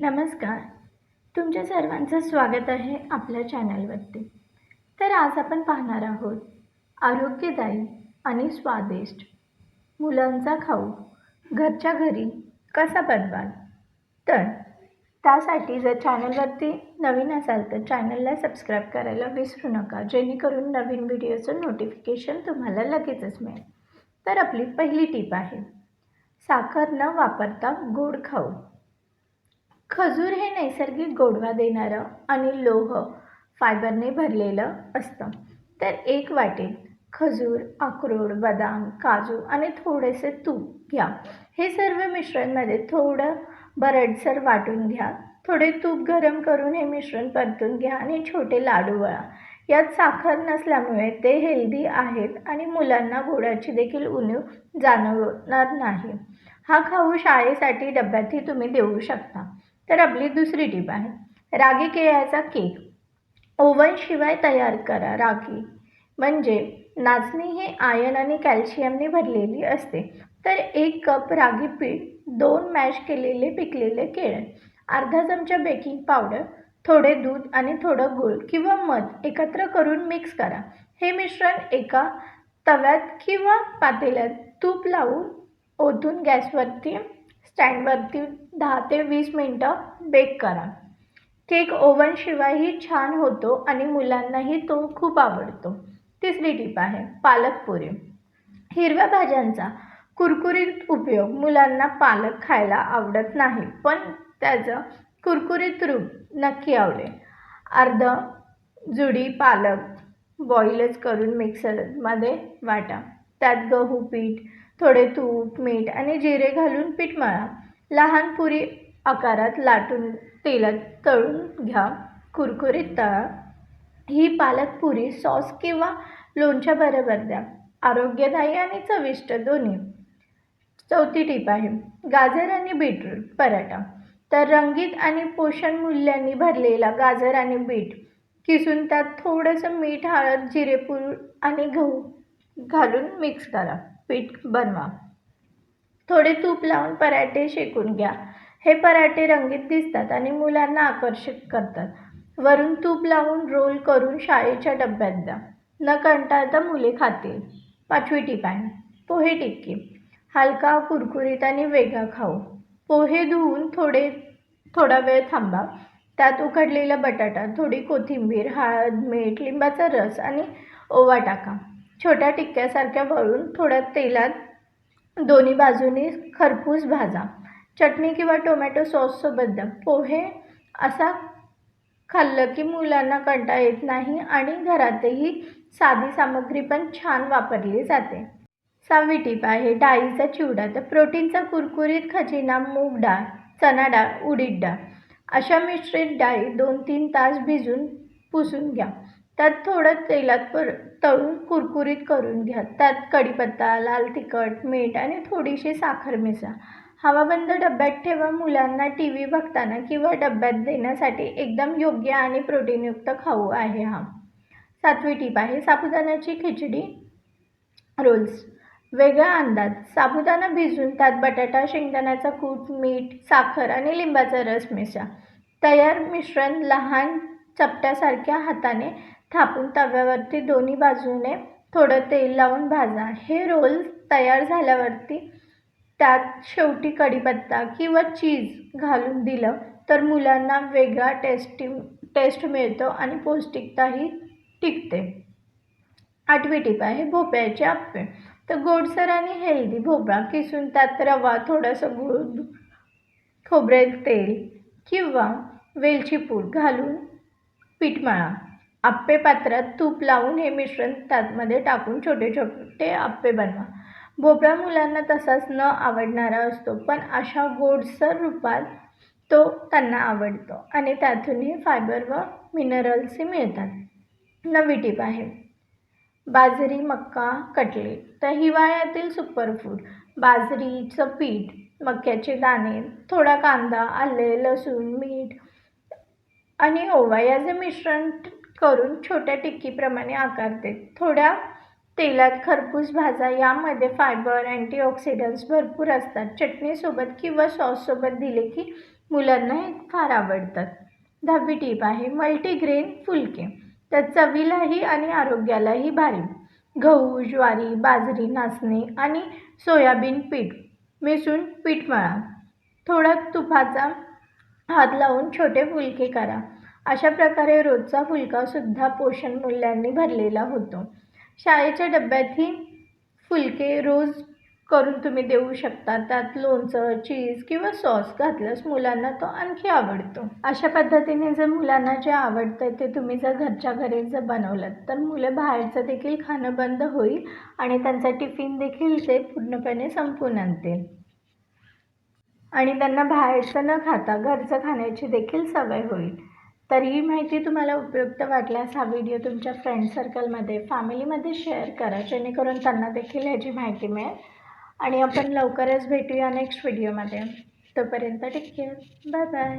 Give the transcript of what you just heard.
नमस्कार. तुमच्या सर्वांचं स्वागत आहे आपल्या चॅनलवरती. तर आज आपण पाहणार आहोत आरोग्यदायी आणि स्वादिष्ट मुलांचा खाऊ घरच्या घरी कसा बनवाल? तर त्यासाठी जर चॅनलवरती नवीन असाल तर चॅनलला सबस्क्राईब करायला विसरू नका जेणेकरून नवीन व्हिडिओचं नोटिफिकेशन तुम्हाला लगेचच मिळेल. तर आपली पहिली टीप आहे साखर न वापरता गोड खाऊ. खजूर हे नैसर्गिक गोडवा देणारं आणि लोह फायबरने भरलेलं असतं. तर एक वाटेल खजूर अक्रोड बदाम काजू आणि थोडेसे तूप घ्या. हे सर्व मिश्रणमध्ये थोडं बरडसर वाटून घ्या. थोडे तूप गरम करून हे मिश्रण परतून घ्या आणि छोटे लाडू वळा. यात साखर नसल्यामुळे ते हेल्दी आहेत आणि मुलांना गोडाची देखील उणीव जाणवणार नाही. हा खाऊ शाळेसाठी डब्यातही तुम्ही देऊ शकता. तर आपली दुसरी टीप आहे. रागी केळ्याचा केक. ओव्हनशिवाय तयार करा रागी. म्हणजे नाचणी हे आयन आणि कॅल्शियमने भरलेली असते. तर एक कप रागी पीठ दोन मॅश केलेले पिकलेले केळ अर्धा चमचा बेकिंग पावडर थोडे दूध आणि थोडं गूळ किंवा मध एकत्र करून मिक्स करा. हे मिश्रण एका तव्यात किंवा पातेल्यात तूप लावून ओतून गॅसवरती स्टँडवरती दहा ते वीस मिनटं बेक करा. केक ओव्हनशिवायही छान होतो आणि मुलांनाही तो खूप आवडतो. तिसरी टीप आहे पालक पुरी. हिरव्या भाज्यांचा कुरकुरीत उपयोग मुलांना पालक खायला आवडत नाही पण त्याचं कुरकुरीत रूप नक्की आवडेल अर्ध जुडी पालक बॉईलच करून मिक्सरमध्ये वाटा. त्यात गहू पीठ थोडे तूप मीठ आणि जिरे घालून पीठ मळा. लहान पुरी आकारात लाटून तेलात तळून घ्या. कुरकुरीत तळा. ही पालक पुरी सॉस किंवा लोणच्या बरोबर द्या. आरोग्यदायी आणि चविष्ट दोन्ही. चौथी टीप आहे गाजर आणि बीटरूट पराठा. तर रंगीत आणि पोषण मूल्यांनी भरलेला गाजर आणि बीट. किसून त्यात थोडंसं मीठ हळद जिरेपूर आणि गहू घालून मिक्स करा. पीठ बनवा. थोडे तूप लावून पराठे शेकून घ्या. हे पराठे रंगीत दिसतात आणि मुलांना आकर्षित करतात. वरून तूप लावून रोल करून शाळेच्या डब्यात द्या. न कंटाळता मुले खातील. पाचवी टीप पोहे टिक्की हलका कुरकुरीत आणि वेगळा खाऊ. पोहे धुवून थोडे थोडा वेळ थांबा. त्यात उकडलेला बटाटा थोडी कोथिंबीर हळद मीठ लिंबाचा रस आणि ओवा टाका. छोट्या टिक्क्यासारख्या वळून थोड्या तेलात दोन्ही बाजूनी खरपूस भाजा. चटणी किंवा टोमॅटो सॉससोबत द्या पोहे असा खाल्लं की मुलांना कंटा येत नाही आणि घरातही साधी सामग्री पण छान वापरली जाते. सहावी टीप आहे डाळीचा चिवडा. तर प्रोटीनचा कुरकुरीत खजिना मूग डाळ चणा डाळ उडीद डाळ. अशा मिश्रित डाळी दोन तीन तास भिजून पुसून घ्या. त्यात थोडं तेलात पर तळून कुरकुरीत करून घ्या. त्यात कढीपत्ता लाल तिखट मीठ आणि थोडीशी साखर मिसळा. हवाबंद डब्यात ठेवा. मुलांना टी व्ही बघताना किंवा डब्यात देण्यासाठी एकदम योग्य आणि प्रोटीनयुक्त खाऊ आहे हा. सातवी टीप आहे साबुदाण्याची खिचडी. रोल्स. वेगळा अंदाज. साबुदाणा भिजून त्यात बटाटा शेंगदाण्याचा कूट मीठ साखर आणि लिंबाचा रस मिसळा. तयार मिश्रण लहान चपट्यासारख्या हाताने थापून तव्यावरती दोन्ही बाजूने थोडं तेल लावून भाजा. हे रोल तयार झाल्यावरती त्यात शेवटी कढीपत्ता किंवा चीज घालून दिलं तर मुलांना वेगळा टेस्टी टेस्ट मिळतो आणि पौष्टिकताही टिकते. आठवी टीप आहे भोपळ्याचे आप्पे. तर गोडसर आणि हेल्दी भोपळा किसून त्यात रवा थोडंसं गूळ खोबरेल तेल किंवा वेलची पूड घालून पीठ मळा. आप्पे पात्रात तूप लावून हे मिश्रण त्यातमध्ये टाकून छोटे छोटे आप्पे बनवा. भोपळा मुलांना तसाच न आवडणारा असतो पण अशा गोडसर रूपात तो त्यांना आवडतो आणि त्यातूनही फायबर व मिनरल्सही मिळतात. नवी टीप आहे. बाजरी मक्का कटलेट तर हिवाळ्यातील सुपरफूड बाजरीचं पीठ मक्याचे दाणे थोडा कांदा आले लसूण मीठ आणि ओवा याचे मिश्रण करून छोट्या टिक्कीप्रमाणे आकारते थोड्या तेलात खरपूस भाजा यामध्ये फायबर अँटीऑक्सिडंट्स भरपूर असतात. चटणीसोबत किंवा सॉससोबत दिले की मुलांना हे फार आवडतात. दहावी टीप आहे मल्टीग्रेन फुलके. तर चवीलाही आणि आरोग्यालाही भारी. गहू ज्वारी बाजरी नाचणे आणि सोयाबीन पीठ. मिसळून पीठ मळा. थोडा तुपाचा हात लावून छोटे फुलके करा. अशा प्रकारे रोजचा फुलकासुद्धा पोषण मूल्यांनी भरलेला होतो. शाळेच्या डब्यातही फुलके रोज करून तुम्ही देऊ शकता. त्यात लोणचं चीज किंवा सॉस घातल्यास मुलांना तो आणखी आवडतो. अशा पद्धतीने जर मुलांना जे आवडतं ते तुम्ही जर घरच्या घरी जर बनवलं तर मुलं बाहेरचं देखील खाणं बंद होईल आणि त्यांचा टिफिन देखील ते पूर्णपणे संपून आणतील. आणि त्यांना बाहेरचं न खाता घरचं खाण्याची देखील सवय होईल. तर ही माहिती तुम्हाला उपयुक्त वाटल्यास हा व्हिडिओ तुमच्या फ्रेंड सर्कलमध्ये फॅमिलीमध्ये शेअर करा जेणेकरून त्यांना देखील ह्याची माहिती मिळेल. आणि आपण लवकरच भेटूया नेक्स्ट व्हिडिओमध्ये तोपर्यंत टेक केअर बाय बाय